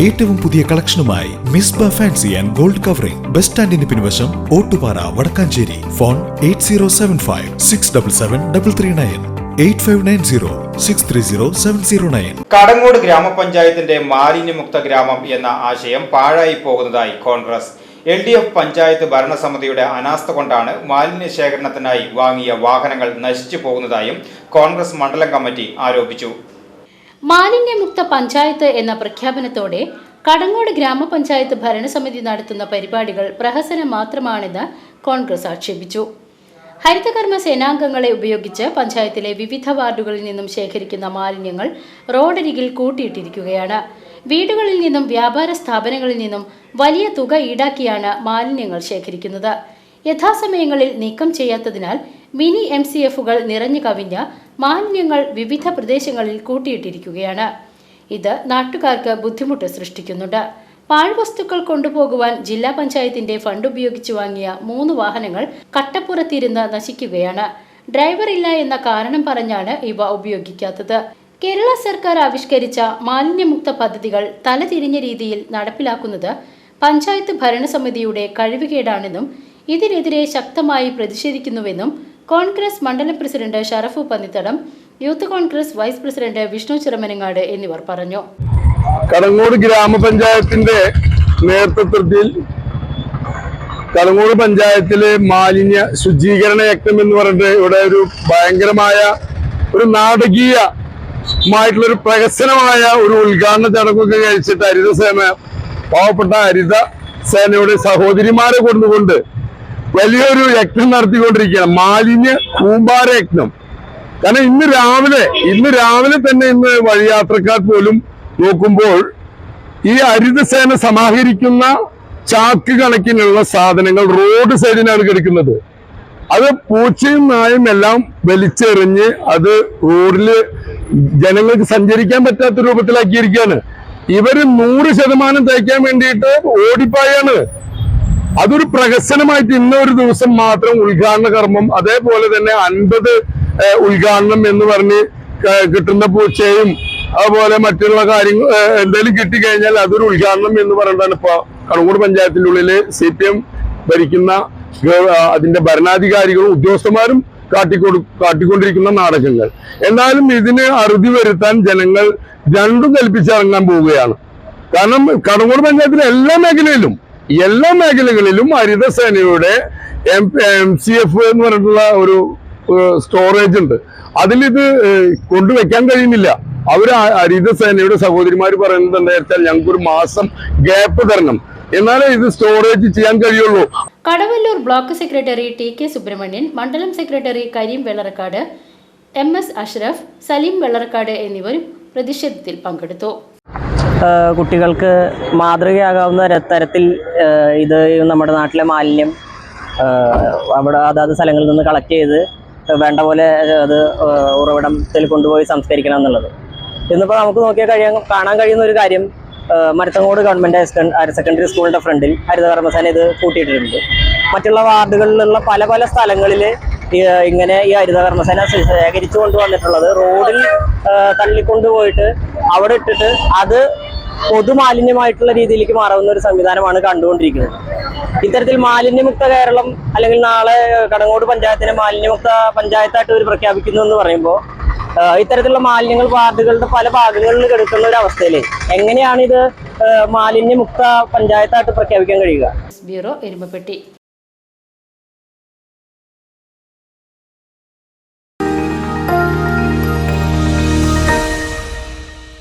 ഏറ്റവും പുതിയ കളക്ഷനുമായി Misba fancy and gold covering. Bus സ്റ്റാൻഡിന് പിൻവശം Ottupara Vadakkanchery. Phone eight zero seven five six double seven double three nine. Eight five nine zero six three zero seven zero nine. Kadangode ഗ്രാമപഞ്ചായത്തിന്റെ മാലിന്യമുക്ത ഗ്രാമം എന്ന ആശയം പാഴായി പോകുന്നതായി Congress. L D F panchayat ഭരണസമിതിയുടെ അനാസ്ഥ കൊണ്ടാണ് മാലിന്യ ശേഖരണത്തിനായി വാങ്ങിയ വാഹനങ്ങൾ നശിച്ചു പോകുന്നതായും കോൺഗ്രസ് മണ്ഡലം കമ്മിറ്റി ആരോപിച്ചു. മാലിന്യമുക്ത പഞ്ചായത്ത് എന്ന പ്രഖ്യാപനത്തോടെ കടങ്ങോട് ഗ്രാമപഞ്ചായത്ത് ഭരണസമിതി നടത്തുന്ന പരിപാടികൾ പ്രഹസനം മാത്രമാണെന്ന് കോൺഗ്രസ് ആക്ഷേപിച്ചു. ഹരിതകർമ്മ സേനാംഗങ്ങളെ ഉപയോഗിച്ച് പഞ്ചായത്തിലെ വിവിധ വാർഡുകളിൽ നിന്നും ശേഖരിക്കുന്ന മാലിന്യങ്ങൾ റോഡരികിൽ കൂട്ടിയിട്ടിരിക്കുകയാണ്. വീടുകളിൽ നിന്നും വ്യാപാര സ്ഥാപനങ്ങളിൽ നിന്നും വലിയ തുക ഈടാക്കിയാണ് മാലിന്യങ്ങൾ ശേഖരിക്കുന്നത്. യഥാസമയങ്ങളിൽ നീക്കം ചെയ്യാത്തതിനാൽ മിനി എം സി എഫുകൾ നിറഞ്ഞു കവിഞ്ഞ് മാലിന്യങ്ങൾ വിവിധ പ്രദേശങ്ങളിൽ കൂട്ടിയിട്ടിരിക്കുകയാണ്. ഇത് നാട്ടുകാർക്ക് ബുദ്ധിമുട്ട് സൃഷ്ടിക്കുന്നുണ്ട്. പാഴ്വസ്തുക്കൾ കൊണ്ടുപോകുവാൻ ജില്ലാ പഞ്ചായത്തിന്റെ ഫണ്ട് ഉപയോഗിച്ച് വാങ്ങിയ മൂന്ന് വാഹനങ്ങൾ കട്ടപ്പുറത്തിരുന്ന് നശിക്കുകയാണ്. ഡ്രൈവർ ഇല്ല എന്ന കാരണം പറഞ്ഞാണ് ഇവ ഉപയോഗിക്കാത്തത്. കേരള സർക്കാർ ആവിഷ്കരിച്ച മാലിന്യമുക്ത പദ്ധതികൾ തലതിരിഞ്ഞ രീതിയിൽ നടപ്പിലാക്കുന്നത് പഞ്ചായത്ത് ഭരണസമിതിയുടെ കഴിവുകേടാണെന്നും ഇതിനെതിരെ ശക്തമായി പ്രതിഷേധിക്കുന്നുവെന്നും കോൺഗ്രസ് മണ്ഡലം president Sharafu Pannithadam youth Congress vice president Vishnu Chiramanangad എന്നിവർ പറഞ്ഞു. കടങ്ങൂട് ഗ്രാമപഞ്ചായത്തിന്റെ നേതൃത്വത്തിൽ കടങ്ങൂട് പഞ്ചായത്തിലെ മാലിന്യ ശുചീകരണ യജ്ഞം എന്ന് പറഞ്ഞിട്ട് ഇവിടെ ഒരു ഭയങ്കരമായ ഒരു നാടകീയമായിട്ടുള്ള ഒരു പ്രഹസനമായ ഒരു ഉദ്ഘാടന ചടങ്ങൊക്കെ കഴിച്ചിട്ട് ഹരിതസേന പാവപ്പെട്ട ഹരിത സേനയുടെ സഹോദരിമാരെ കൊണ്ടുകൊണ്ട് വലിയൊരു യജ്ഞം നടത്തിക്കൊണ്ടിരിക്കുകയാണ്. മാലിന്യ കൂമ്പാര യജ്ഞം. കാരണം ഇന്ന് രാവിലെ ഇന്ന് രാവിലെ തന്നെ ഇന്ന് വഴിയാത്രക്കാർ പോലും നോക്കുമ്പോൾ ഈ ഹരിതസേന സമാഹരിക്കുന്ന ചാക്ക് കണക്കിനുള്ള സാധനങ്ങൾ റോഡ് സൈഡിനാണ് കിടക്കുന്നത് അത് പൂച്ചയും നായും എല്ലാം വലിച്ചെറിഞ്ഞ് അത് റോഡിൽ ജനങ്ങൾക്ക് സഞ്ചരിക്കാൻ പറ്റാത്ത രൂപത്തിലാക്കിയിരിക്കുകയാണ്. ഇവർ നൂറ് ശതമാനം തയ്ക്കാൻ വേണ്ടിയിട്ട് ഓടിപ്പായാണ് അതൊരു പ്രഹസനമായിട്ട് ഇന്നൊരു ദിവസം മാത്രം ഉദ്ഘാടന കർമ്മം അതേപോലെ തന്നെ അൻപത് ഉദ്ഘാടനം എന്ന് പറഞ്ഞ് കിട്ടുന്ന പൂച്ചയും അതുപോലെ മറ്റുള്ള കാര്യങ്ങൾ എന്തെങ്കിലും കിട്ടിക്കഴിഞ്ഞാൽ അതൊരു ഉദ്ഘാടനം എന്ന് പറയുന്നതാണ് ഇപ്പൊ കണങ്ങൂട് പഞ്ചായത്തിന്റെ ഉള്ളിൽ സി പി എം ഭരിക്കുന്ന അതിന്റെ ഭരണാധികാരികളും ഉദ്യോഗസ്ഥന്മാരും കാട്ടിക്കൊടു കാട്ടിക്കൊണ്ടിരിക്കുന്ന നാടകങ്ങൾ. എന്നാലും ഇതിന് അറുതി വരുത്താൻ ജനങ്ങൾ രണ്ടും കൽപ്പിച്ചിറങ്ങാൻ പോവുകയാണ്. കാരണം കടങ്ങോട് പഞ്ചായത്തിലെ എല്ലാ മേഖലയിലും എല്ലാ മേഖലകളിലും ഹരിതസേനയുടെ എം എം സി എഫ് എന്ന് പറഞ്ഞിട്ടുള്ള ഒരു സ്റ്റോറേജ് ഉണ്ട്. അതിലിത് കൊണ്ടുവയ്ക്കാൻ കഴിയുന്നില്ല. അവർ ഹരിതസേനയുടെ സഹോദരിമാർ പറയുന്നത് എന്താ വെച്ചാൽ ഞങ്ങൾക്ക് ഒരു മാസം ഗ്യാപ്പ് തരണം. എന്നാലേ ഇത് സ്റ്റോറേജ് ചെയ്യാൻ കഴിയുള്ളൂ. Kadavallur block secretary T K Subramanian മണ്ഡലം secretary Kareem Vellarakkad M S Ashraf Saleem Vellarakkad എന്നിവരും പ്രതിഷേധത്തിൽ പങ്കെടുത്തു. കുട്ടികൾക്ക് മാതൃകയാകാവുന്ന തരത്തിൽ ഇത് നമ്മുടെ നാട്ടിലെ മാലിന്യം അവിടെ അതാത് സ്ഥലങ്ങളിൽ നിന്ന് കളക്ട് ചെയ്ത് വേണ്ട പോലെ അത് ഉറവിടത്തിൽ കൊണ്ടുപോയി സംസ്കരിക്കണം എന്നുള്ളത്. ഇന്നിപ്പോൾ നമുക്ക് നോക്കിയാൽ കഴിയാൻ കാണാൻ കഴിയുന്ന ഒരു കാര്യം മരത്തങ്ങോട് ഗവൺമെന്റ് ഹയർ സെക്കൻഡറി സ്കൂളിന്റെ ഫ്രണ്ടിൽ ഹരിതകർമ്മസേന ഇത് കൂട്ടിയിട്ടിട്ടുണ്ട്. മറ്റുള്ള വാർഡുകളിലുള്ള പല പല സ്ഥലങ്ങളിൽ ഇങ്ങനെ ഈ ഹരിതകർമ്മസേന കർമ്മസേന ശേഖരിച്ചു കൊണ്ടുവന്നിട്ടുള്ളത്. റോഡിൽ തള്ളിക്കൊണ്ടുപോയിട്ട് അവിടെ ഇട്ടിട്ട് അത് പൊതുമാലിന്യമായിട്ടുള്ള രീതിയിലേക്ക് മാറാവുന്ന ഒരു സംവിധാനമാണ് കണ്ടുകൊണ്ടിരിക്കുന്നത്. ഇത്തരത്തിൽ മാലിന്യമുക്ത കേരളം അല്ലെങ്കിൽ നാളെ കടങ്ങോട് പഞ്ചായത്തിനെ മാലിന്യമുക്ത പഞ്ചായത്തായിട്ട് ഒരു പ്രഖ്യാപിക്കുന്നു എന്ന് പറയുമ്പോൾ ഇത്തരത്തിലുള്ള മാലിന്യങ്ങൾ വാർഡുകളുടെ പല ഭാഗങ്ങളിൽ കിടക്കുന്ന ഒരു അവസ്ഥയിൽ എങ്ങനെയാണ് ഇത് മാലിന്യമുക്ത പഞ്ചായത്തായിട്ട് പ്രഖ്യാപിക്കാൻ കഴിയുക? ബ്യൂറോ എരുമപ്പെട്ടി.